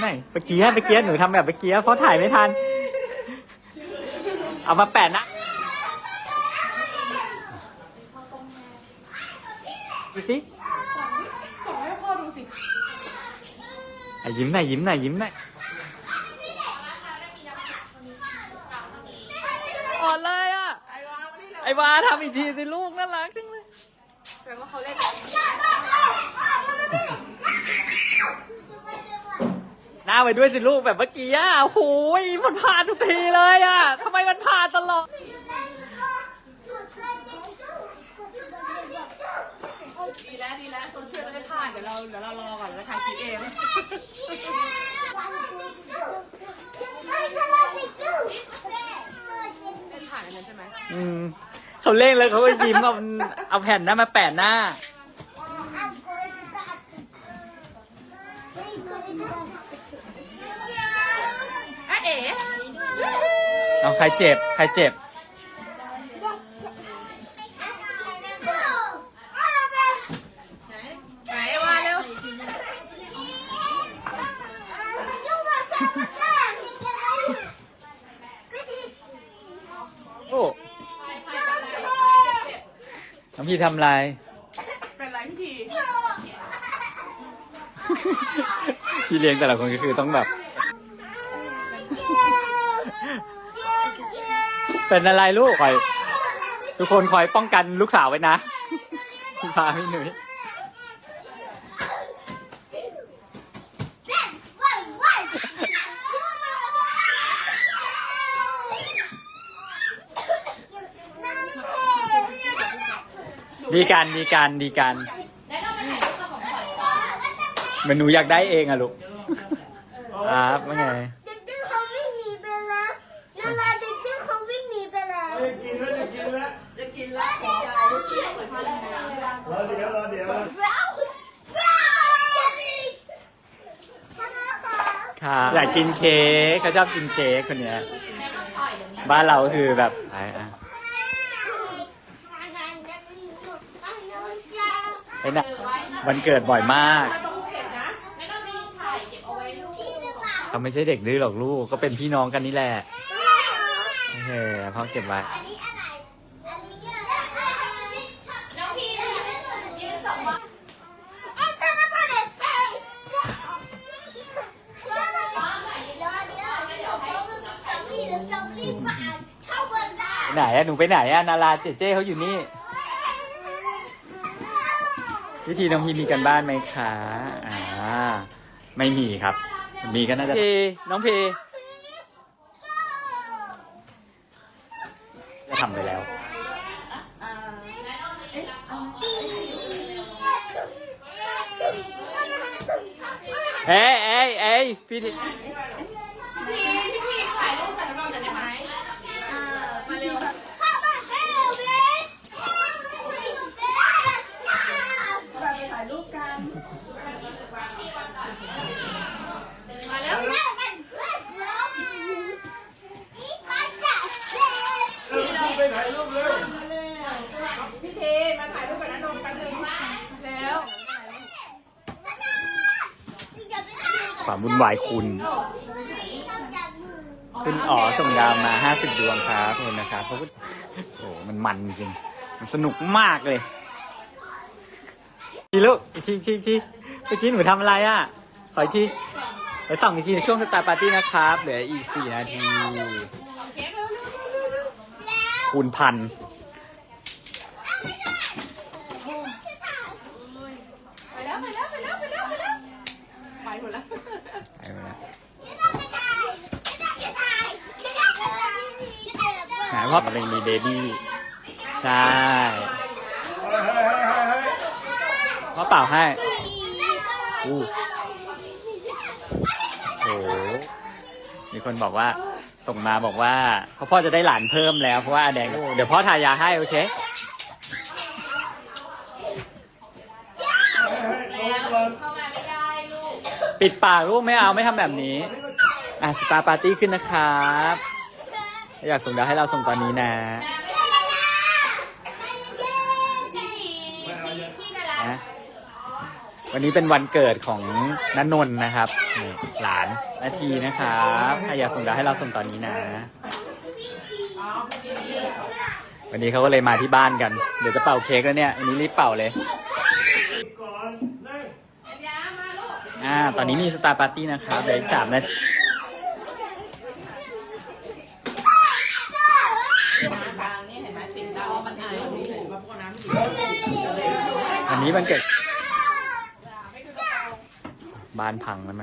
ไหนเมื่อกี้เมื่อกี้หนูทำแบบเมื่อกี้เพราะถ่ายไม่ทัน เอามาแปะนะดูสิส่งให้พ่อดูสิอะยิ้มหน่อยยิ้มหน่อยยิ้มหน่อยอ่อนเลยอะ ไอ้วาไม่ได้ไอ้วาทำอีกทีสิลูกน่ารักจังเลยแปลว่าเขาเล่น หน้าไปด้วยสิลูกแบบเมื่อกี้อะโอ้โหมันพลาดทุกทีเลยอะทำไมมันพลาดตลอด ดีแล้วดีแล้วโซเชียลไม่ได้พลาดเดี๋ยวเราเดี๋ยวเรารอก่อนแล้วถ่ายคลิปเอง เป็นถ่ายอันนั้นใช่ไหม อืมเขาเล่นแล้วเขาก็ยิ้มเอาเอาแผ่นหน้ามาแปะหน้า อะเอ๋ เอาใครเจ็บ ใครเจ็บ ไหนไอ้วาเร็วโอ้น้องพี่ทำอะไร เป็นไรพี่ที พี่เลี้ยงแต่ละคนก็คือต้องแบบ เป็นอะไรลูกคอย ทุกคนคอยป้องกันลูกสาวไว้นะพี่พาพี่หนุ่ยดีกันดีกันดีกันเหมันหนูอยากได้เองอะลูกครับว่าไง ไปแล้วกินแล้วจะกินแล้วจะกินแล้วจเหมือนพ่อเลยนรอเดี๋ยวรอเดี๋ยวว้าวว้าวชนะค่ะอยากกินเค้กเขาชอบกินเค้กคนเนี้ยบ้านเราคือแบบไปอะไปนะวันเกิดบ่อยมากต้องเก็บนะเขาไม่ใช่เด็กดื้อหรอกลูกก็เป็นพี่น้องกันนี่แหละ โอเคพ่อเก็บไว้อันนี้อะไร อันนี้ก็น้องพียืนสองว่าไอ้เจ้าหน้าที่เฟสรอเดี๋ยวเดี๋ยวเดี๋ยวเดี๋ยวสองรีเดี๋ยวสองรีบมาเข้าเบอร์ได้ไหนอะหนูไปไหนอะนาราเจเจ้เขาอยู่นี่วิธีน้องพีมีกันบ้านไหมคะ อ่า ไม่มีครับ มีก็น่าจะพีน้องพี จะทำไปแล้ว เอ้ยเอ้ยเอ้ยพี่ที พี่ทีพี่ทีถ่ายรูปกับน้องหน่อยได้ไหมอ่ามาเร็ว เข้ามาเร็วเบส ไปถ่ายรูปกัน มาเร็ว ไปถ่ายรูปเลย มาเร็วพี่ทีมาถ่ายรูปกับน้องกันหนึ่งแล้ว ค วุ่นวายคุณ คุณอ๋อส่งดาวมาห้าสิบดวงครับขอบคุณนะครับเพราะว่าโอ้โหมันมันจริง มันสนุกมากเลยทีลูกอีกทีอีกทีอีกทีเมื่อกี้หนูทำอะไรอะ ขออีกทีไปส่องอีกทีในช่วงสตาร์ปาร์ตี้นะครับเหลืออีกสี่นาที คูณพัน ไปแล้วไปแล้วไปแล้วไปแล้วไปแล้วไป หมดแล้วไปหมดแล้วหาพ่อมะเร็งมีเบบี้ ใช่เฮ้ยเฮ้ยเฮ้ยเฮ้ยพ่อเป่าให้อู้โอ้โห มีคนบอกว่า ส่งมาบอกว่าพ่อพ่อจะได้หลานเพิ่มแล้วเพราะว่าแดง เดี๋ยวพ่อทายาให้โอเค ปิดปากลูกไม่เอาไม่ทำแบบนี้อะสตาร์ปาร์ตี้ขึ้นนะครับอยากส่งดาวให้เราส่งตอนนี้นะนะวันนี้เป็นวันเกิดของนันนนท์นะครับนี่หลานนาทีนะครับถ้าอยากส่งดาวให้เราส่งตอนนี้นะ วันนี้เขาก็เลยมาที่บ้านกัน เดี๋ยวจะเป่าเค้กแล้วเนี่ยวันนี้รีบเป่าเลย ก่อนนั่ง ยามาลูก อ่า ตอนนี้มีสตาร์ปาร์ตี้นะครับเดี๋ยวอีกสามนาทีกลางนี่เห็นไหมสิบดาวมันอ่านตรงนี้ถึงกับพวกน้ำที่วันนี้วันเกิดบ้านพังแล้วไหม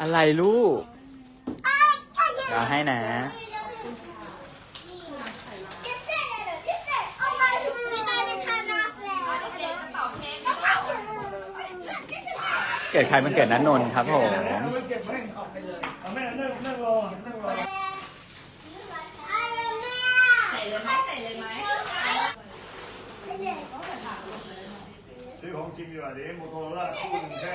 อะไรลูกเดี๋ยวให้นะ กิดใครมันเกิดนันนนท์ครับผมเอาแม่นั่งนั่งรอนั่งรอใส่เลยไหมใส่เลยไหมซื้อของจริงดีกว่าเดี๋ยวโมโตโรล่าคู่หนึ่งแค่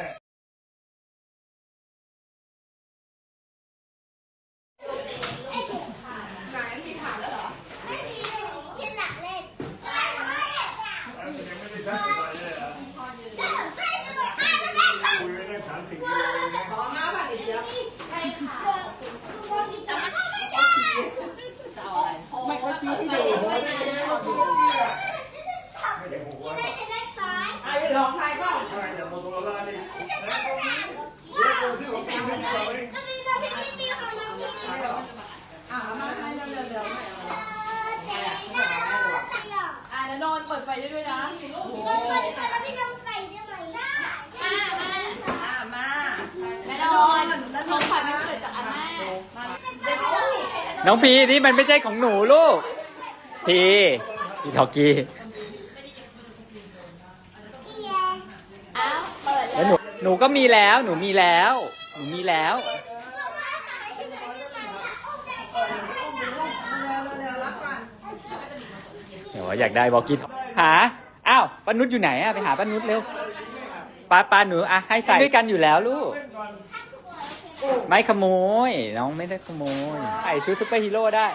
ยังไม่ได้ชัดสิบาทเลยอะคุยไม่ได้สามสิบกิโลเลยนะ ขอมาป่ะเดี๋ยว ไม่เขาชี้ให้ดูไม่ได้ ไม่ถึงหกวันหรอก อะลองทายป่ะ ใช่แต่โมโตโรล่านี่แล้วก็เรียกคนซื้อของจริงดีกว่าไหม อะมาให้เร็วๆเร็ว อ่าแล้วนอนเปิดไฟได้ด้วยนะ อะมา แน่นอนของขวัญมันเกิดจากอาม่าเด็กต้องมีให้ น้องพีนี่มันไม่ใช่ของหนูลูก พีพีทอกกี้อ้าวเปิดเลแล้วยหนูหนูก็มีแล้วหนูมีแล้ว หนูมีแล้วรับก่อนเดี๋ยวอยากได้บอกกี้หาอ้าวป้านุชอยู่ไหนอะไปหาป้านุชเร็วป้าป้าหนูอะให้ใส่ด้วยกันอยู่แล้วลูกเล่นก่อน ไม่ขโมย น้องไม่ได้ขโมยใส่ชุดซุปเปอร์ฮีโร่ได้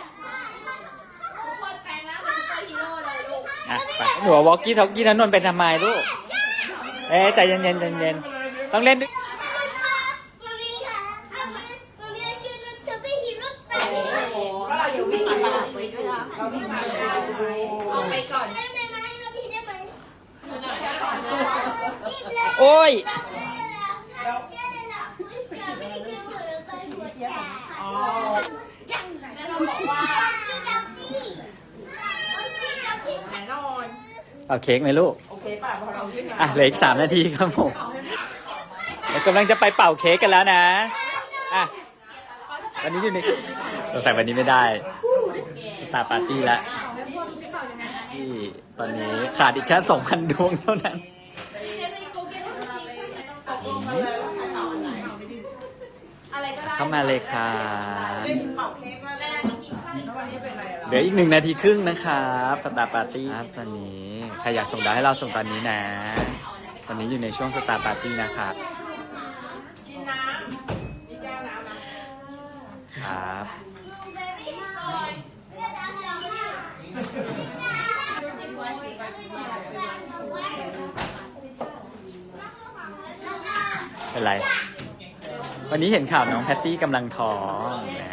ทุกคนแปลงร่างเป็นซุปเปอร์ฮีโร่เลยลูกอะไปหนูวอกกี้ทอกกี้นันนนท์เป็นทำไมลูก เอ๊ะใจเย็นๆใจเย็นๆต้องเล่นด้วยก็เราอยู่วิ่ง ตั มา ดตลาดไว้ด้วยนะ เราวิ่งมาได้ไหม เอาไปก่อน โอ้ย อ๋อ แล้วเราบอกว่า แน่นอน เอาเค้กไหมลูก โอเคป่ะพอเราวิ่งอะเหลืออีกสามนาทีครับผมเดี๋ยวกำลังจะไปเป่าเค้กกันแล้วนะอะวันนี้อยู่ในสงสัยวันนี้ไม่ได้สตาร์ปาร์ตี้ละที่ตอนนี้ขาดอีกแค่สองพันดวงเท่านั้นอะไรก็ได้เข้ามาเลยค่ะเล่นเป่าเค้ก เหลืออีกหนึ่งนาทีครึ่งนะครับสตาร์ปาร์ตี้ครับตอนนี้ใครอยากส่งดาวให้เราส่งตอนนี้นะ ตอนนี้อยู่ในช่วงสตาร์ปาร์ตี้นะครับกินน้ำมีแก้วน้ำไหมครับเป็นไร วันนี้เห็นข่าวน้องแพตตี้กำลังท้องนะ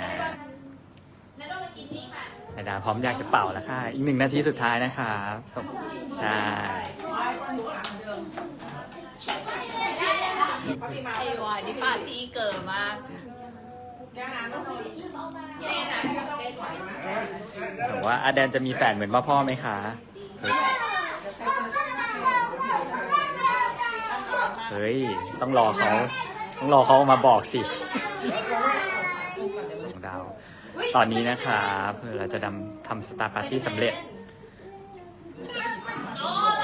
แล้วเราไปกินนี่ค่ะ นา ดาพร้อมอยากจะเป่าแล้วค่ะ อีกหนึ่งนาทีสุดท้ายนะครับส่งใช่ไอ้วานี่ปาร์ตี้เกิดมากแต่ว่าอาแดนจะมีแฟนเหมือนพ่อพ่อไหมคะเฮ้ย ต้องรอเขา ต้องรอเขามาบอกสิ ตอนนี้นะครับเราจะทำทำสตาร์ปาร์ตี้สำเร็จ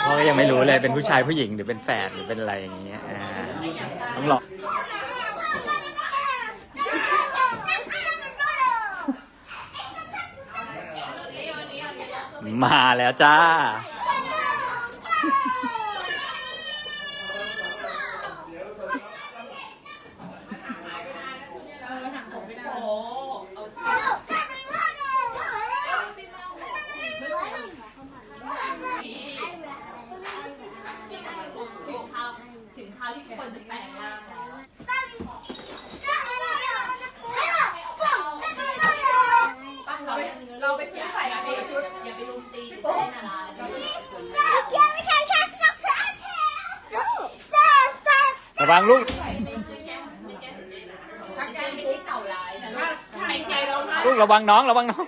พ่อก็ยังไม่รู้เลยเป็นผู้ชายผู้หญิงหรือเป็นแฝดหรือเป็นอะไรอย่างเงี้ยอ่าต้องรอมาแล้วจ้า ที่ทุกคนจะแปลงร่างวเราไปเราไปซื้อใส่กัอย่าไปลุมตีเล่อะไรระวังลูกลูกระวังน้องระวังน้อง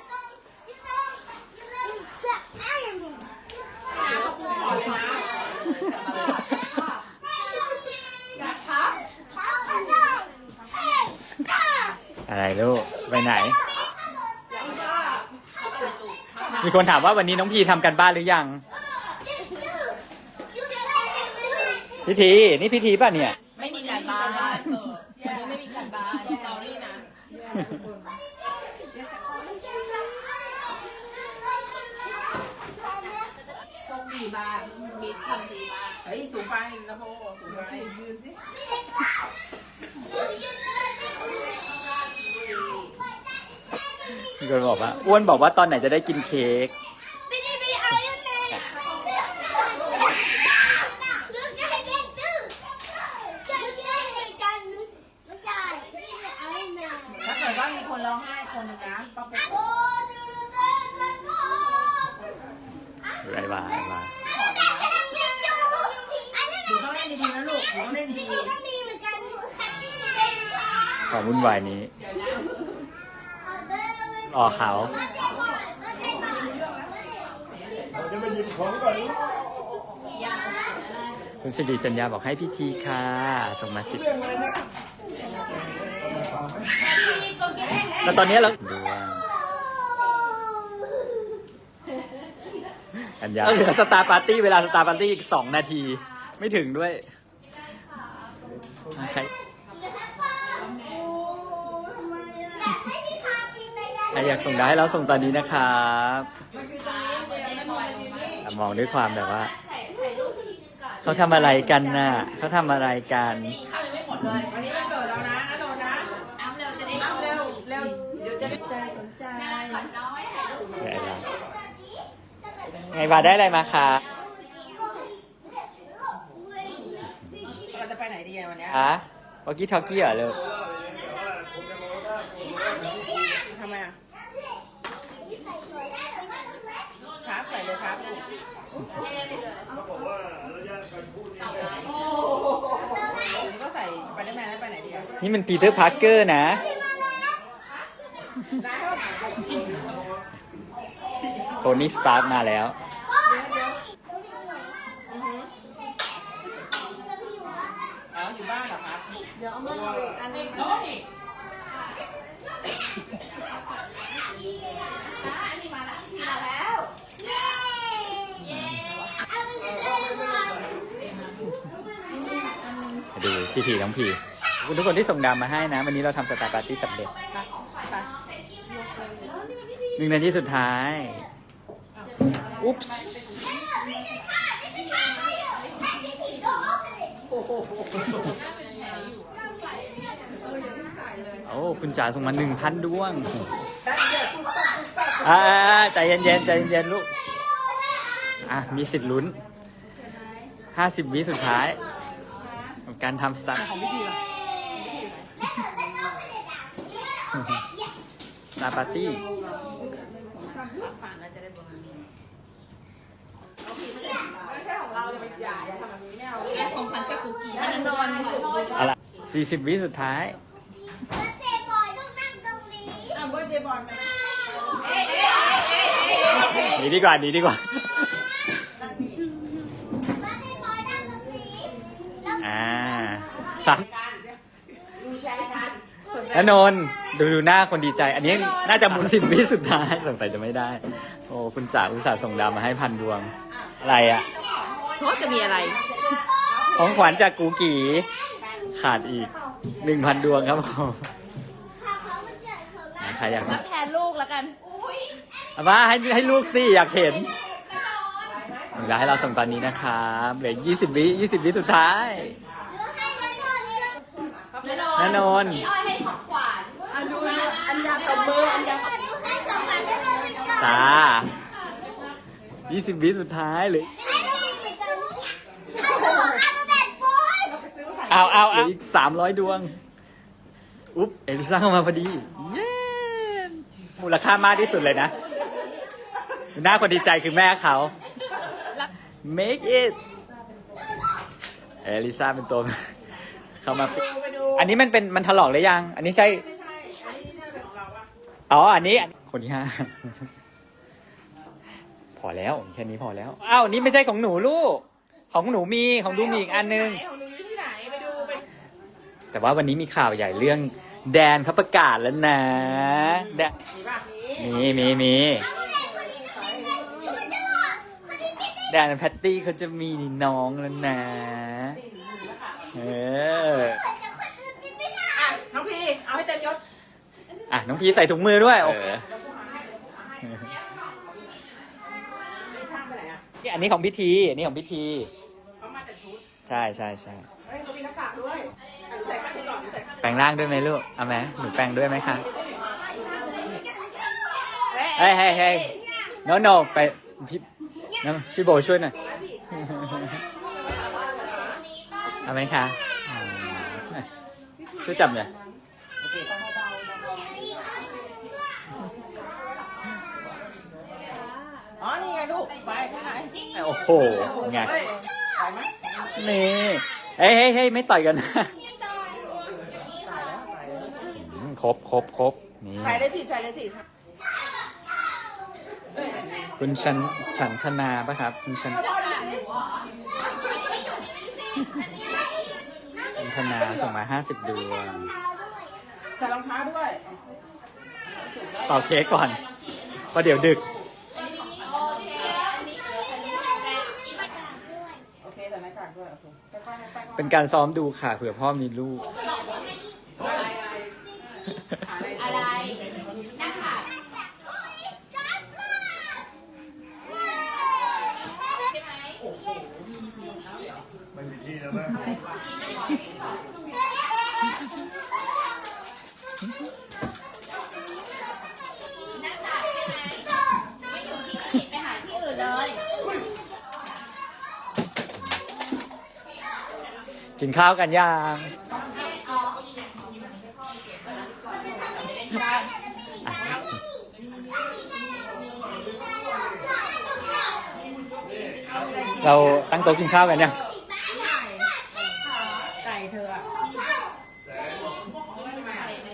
มีคนถามว่าวันนี้น้องพีทำกันบ้านหรือยัง พิธี นี่พิธีป่ะเนี่ย ไม่มีการบ้านวันนี้ไม่มีการบ้าน sorry นะ โชคดีมากมิสทำดีมาก เฮ้ยสูงไปนะพ่อสูงไปยืนสิ มีค นบอกว่าอ้วนบอกว่าตอนไหนจะได้กินเค้กถ้าเกิดว่ามีคนร้องไห้คนหนึงนะป้าปุ๊กไอ้บ้าไอ้บ้าหนูต้องเล่นดีๆนะลูกหนูต้องเล่นดีความวุ่นวายนี้ออกเขาวเราจะ หยิบของก่อนคุณสิริจัญญาบอกให้พิธีค่ะส่งมาสิบเรื่องอะไรนะแล้วตอนนี้เราดูว่าอัญญาเหลือสตาร์ปาร์ตี้เวลาสตาร์ปาร์ตี้อีกสองนาที ไม่ถึงด้วยใคร ใครอยากส่งดาวให้เราส่งตอนนี้นะครับมองด้วยความแบบว่า เขาทำอะไรกันน่ะเขาทำอะไรกันๆวันนี้มันเกิดแล้วนะนะโดนนะอ้ำเร็วจะได้อ้ำเร็วเร็วเดี๋ยวจะได้ใจสนใจไงล่ะไงบาได้อะไรมาคะเราจะไปไหนดีอะวันเนี้ยฮะวอกกี้ทอกกี้เหรอลูก ทำไมอะครับใส่เลยครับ เขาบอกว่าระยะการพูดนี่ วันนี้ก็ใส่ไปได้แม นแล้วไปไหนดีอะนี่มันปีเตอร์พาร์เกอร์นะได้โทนี่สตาร์กมาแล้ว อ๋ออยู่บ้านเหรอครับมาดูพิธีน้องพีขอบคุณ ทุกคนที่ส่งดาวมาให้นะ วันนี้เราทำสตาร์ปาร์ตี้สำเร็จหนึ่งนาทีสุดท้าย อุ๊ปส์โอ้คุณจ๋าส่งมาหนึ่งพันดวงอ่าใจเย็นๆใจเย็นๆลูก อะ มีสิทธิ์ลุ้นห้าสิบวิสุดท้ายของการทำสตาร์ของพี่พีล่ะส ตาร์ปาร์ตี้ไม่ใช่ของเราจะไปใหญ่ทำแบบนี้ไม่เอาของพันกับกุกกี้นั่นนอนเอาละสี่สิบวิสุดท้ายอะเบิร์ดเดย์บอลไหมหนีดีกว่าหนีดีกว่า อ่าสาม แล้วนนท์ดูดูหน้าคนดีใจ อันนี้น่าจะหมุนสิบวิสุดท้ายสงสัยจะไม่ได้ โอ้คุณจ๋าอุตส่าห์ส่งดาวมาให้พันดวง อะไรอะเพราะจะมีอะไร ของขวัญจากกูกีขาดอีกหนึ่งพันดวงครับผมใครอยากส่งแทนลูกแล้วกันเอามาให้ให้ลูกสิอยากเห็นเดี๋ยวให้เราส่งตอนนี้นะครับเหลือยี่สิบวิยี่สิบวิสุดท้ายแน่นอนพี่อ้อยให้ของขวัญอันดูอันยาตบมืออันยาตายี่สิบวิสุดท้ายเลยเอาเอาเอาอีกสามร้อยดวง อุ๊บ เอลิซ่าเข้ามาพอดี เย้มูลค่ามากที่สุดเลยนะ หน้าคนดีใจคือแม่เขา make it เอลิซ่าเป็นตัวเข้ามาดูไปดู อันนี้มันเป็นมันถลอกหรือยัง อันนี้ใช่ ไม่ใช่ อันนี้น่าเป็นของเราปะอ๋อ อันนี้อันคนที่ห้า พอแล้วแค่นี้พอแล้ว อ้าวนี่ไม่ใช่ของหนูลูก ของหนูมีของดูมีอีกอันนึง ไหของหนูอยู่ที่ไหนไปดูไปแต่ว่าวันนี้มีข่าวใหญ่เรื่อง แดนเขาประกาศแล้วนะแดนมีป่ะมีมีมีช่วยจะรอดคนที่ปิดแดนแพตตี้เขาจะมีน้องแล้วนะ เออ อะน้องพีใส่ถุงมือด้วยเออไม่ช่างไปไหนอะนี่อันนี้ของพิธี อันนี้ของพิธีเขามาแต่ชุดใช่ใช่ใช่เฮ้ยเขามีหน้ากากด้วยอะหนูใส่ข้างนี้ก่อนหนูใส่ข้างนี้แปลงร่างด้วยไหมลูกเอาไหมหนูแปลงด้วยไหมคะเฮ้เฮ้ยเฮ้ยเฮ้ย no no ไปพี่น้ำพี่โบช่วยหน่อยเอาไหมคะอ๋อช่วยจับหน่อย อ๋อ นี่ ไงลูกไปที่ไหนโอ้โหไงเฮ้ยไปไหมนี่เฮ้ยเฮ้ยเฮ้ยไม่ต่อยกันนะอืมครบครบครบนี่ใส่เลยสิใส่เลยสิคุณชันฉันธนาปะครับ คุณชันคุณธนาส่งมาห้าสิบดวงใส่รองเท้าด้วยเป่าเค้กก่อนเพราะเดี๋ยวดึก โอเค ใส่หน้ากาก ด้วยโอเคไปๆไปๆเป็นการซ้อมดูค่ะเผื่อพ่อมีลูก อะไรอะไรอะไร นะคะ ไม่มีที่แล้วนะ นะคะใช่ไหมไม่อยู่ที่นี่ไปหาที่อื่นเลย กินข้าวกันยังอ๋อเราตั้งโต๊ะกินข้าวกันยังไก่เธออะทำไมอะ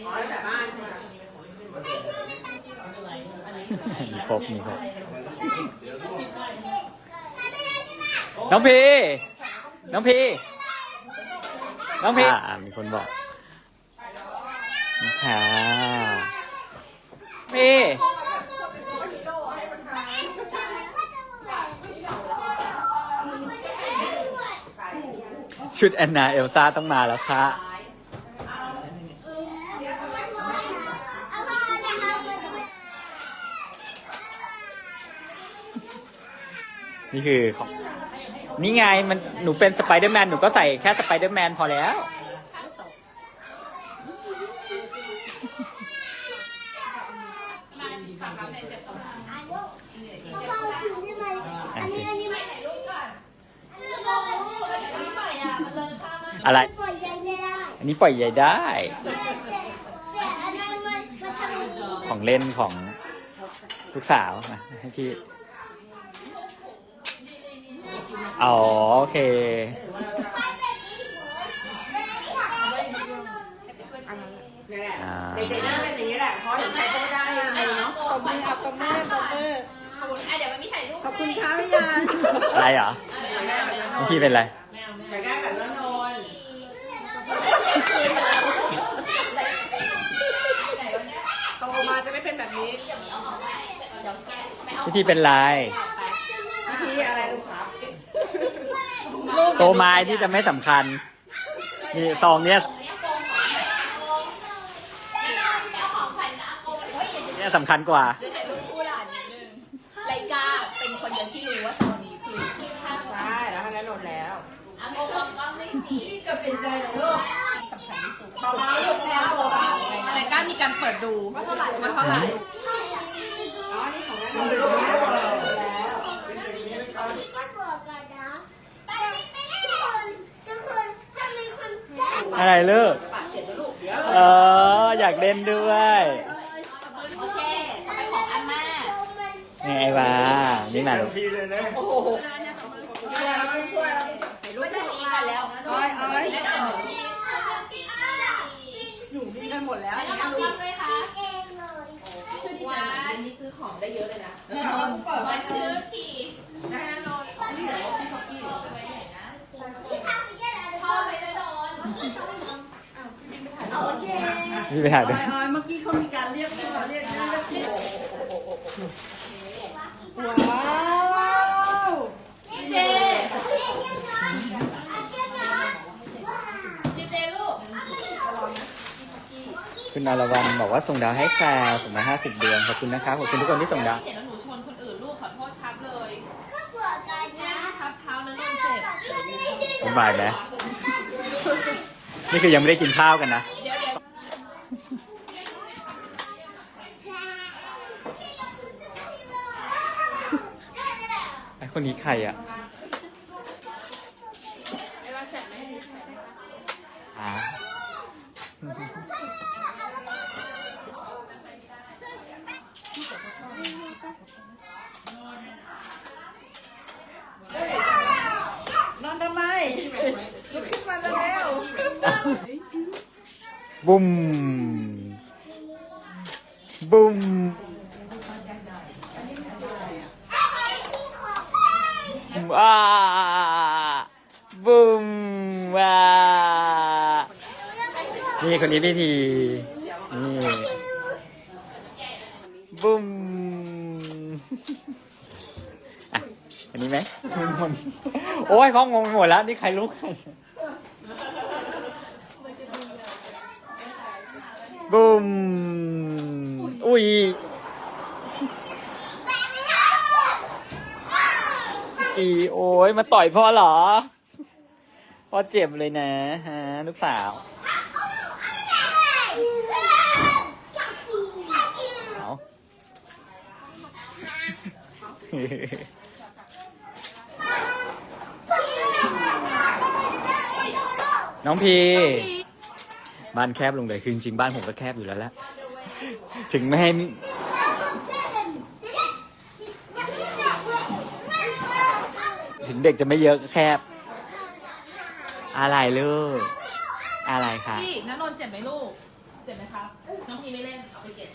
อ๋อแล้วแต่บ้านใช่ไหมมีครบมีครบน้องพีน้องพี น้องพีอ่ามีคนบอกนี่ค่ะพีชุดแอนนาเอลซ่าต้องมาแล้วค่ะนี่คือของ นี่ไงมันหนูเป็นสไปเดอร์แมนหนูก็ใส่แค่สไปเดอร์แมนพอแล้วอะจริงอะไร ปล่อยใหญ่ไม่ได้อันนี้ปล่อยใหญ่ได้แต่อันนั้นมันมันทำอย่างนี้ ของเล่นของลูกสาวมาให้พี่ อ๋อโอเคเนี่ยแหละอ่าเด็กๆน่าเป็นอย่างนี้แหละเพราะเด็กใครก็ไม่ได้เลยเนาะตบมือครับตบมือตบมืออะเดี๋ยวมันมีถ่ายรูปขอบคุณค่ะพี่ยานอะไรเหรออยากได้แบบนั้นน้องพี่เป็นอะไรอยากได้แบบนั้นนนโตมาจะไม่เป็นแบบนี้พี่ทีเป็นไร พี่อะไรลูกครับ โตไม้ที่จะไม่สำคัญ นี่ซองเนี้ยเนี่ยสำคัญกว่าถ่ายรูปคู่หลานนิดนึงไลกาเป็นคนเดียวที่รู้ว่าตอนนี้คือใช่แล้วให้นั้นนนแล้วอากงมองกล้องไม่สีก็เป็นใจของลูกสำคัญที่สุดเบาๆลูกเบาๆเบาไลกามีการเปิดดูว่าเท่าไหร่ว่าเท่าไหร่ๆอ๋อนี่ของนั้นนนลูกแล้วแล้ว ก็บอกกันนะไปไม่ได้ทุกคนทุกคนถ้ามีคนแจ้ง อะไรเลิกปากเจ็บนะลูกเดี๋ยวเอออยากเล่นด้วยโอเคต่อไปของอันแม่นี่ไอ้วานี่มาลูกที่เลยนะโอ้โหช่วยเราช่วยเราไม่ใช่อีกันแล้วอ้อยอ้อยแล้วเดี๋ยวพี่กันหมดแล้วไม่อย่างต้เงี้อยงลูทำกเลยค่ะเองเลยช่วยดีจ้านี่ซื้อของได้เยอะเลยนะวันซื้อฉี่นะนอนนี่เดี๋ยวพี่ท็อปปี้จะไปไหนนะ ที่ทำสิ่งนี้อะไรชอบไปแน่นอนโอเคนี่ไปหาอดูอยออยเมื่อกี้เขามีการเรียกเราเรียกเรียกเรียกว้าวเจเที่ยงยังนอนเที่ยงนอนว้าเจเจลูกคุณอรวรรณบอกว่าส่งดาวให้แคร์ส่งมาห้าสิบเดือนขอบคุณนะครับขอบคุณทุกคนที่ส่งดาวเห็นแล้วหนูชนคนอื่นลูกขอโทษครับเลยก็ปวดกันแม่นะทับเท้านั้นโดนเจ็บสบายไหม นี่คือยังไม่ได้กินข้าวกันนะ ไอคนนี้ใครอะ ไอ้ว่าเสร็จไหม อ่า นอนทำไมลุกขึ้นมาเร็ว บุ้มบุ้มว้าบุ้มว้านี่คนนี้พี่ทีนี่บุ้มอะอันนี้ไหมโอ้ยพ่องงไปหมดแล้ว นี่ใครรู้ใคร บุ้มอุ้ยี โอ้ยมาต่อยพ่อเหรอ พ่อเจ็บเลยนะฮะลูกสาว เอาน้องพี บ้านแคบลงเลยคือจริงๆบ้านผมก็แคบอยู่แล้วแหละถึงไม่ให้ ถึงเด็กจะไม่เยอะแคบ อะไรลูก อะไรคะ พี่นันนนท์เจ็บไหมลูก เจ็บไหมครับ น้องมีไม่เล่นเอาไปเก็บ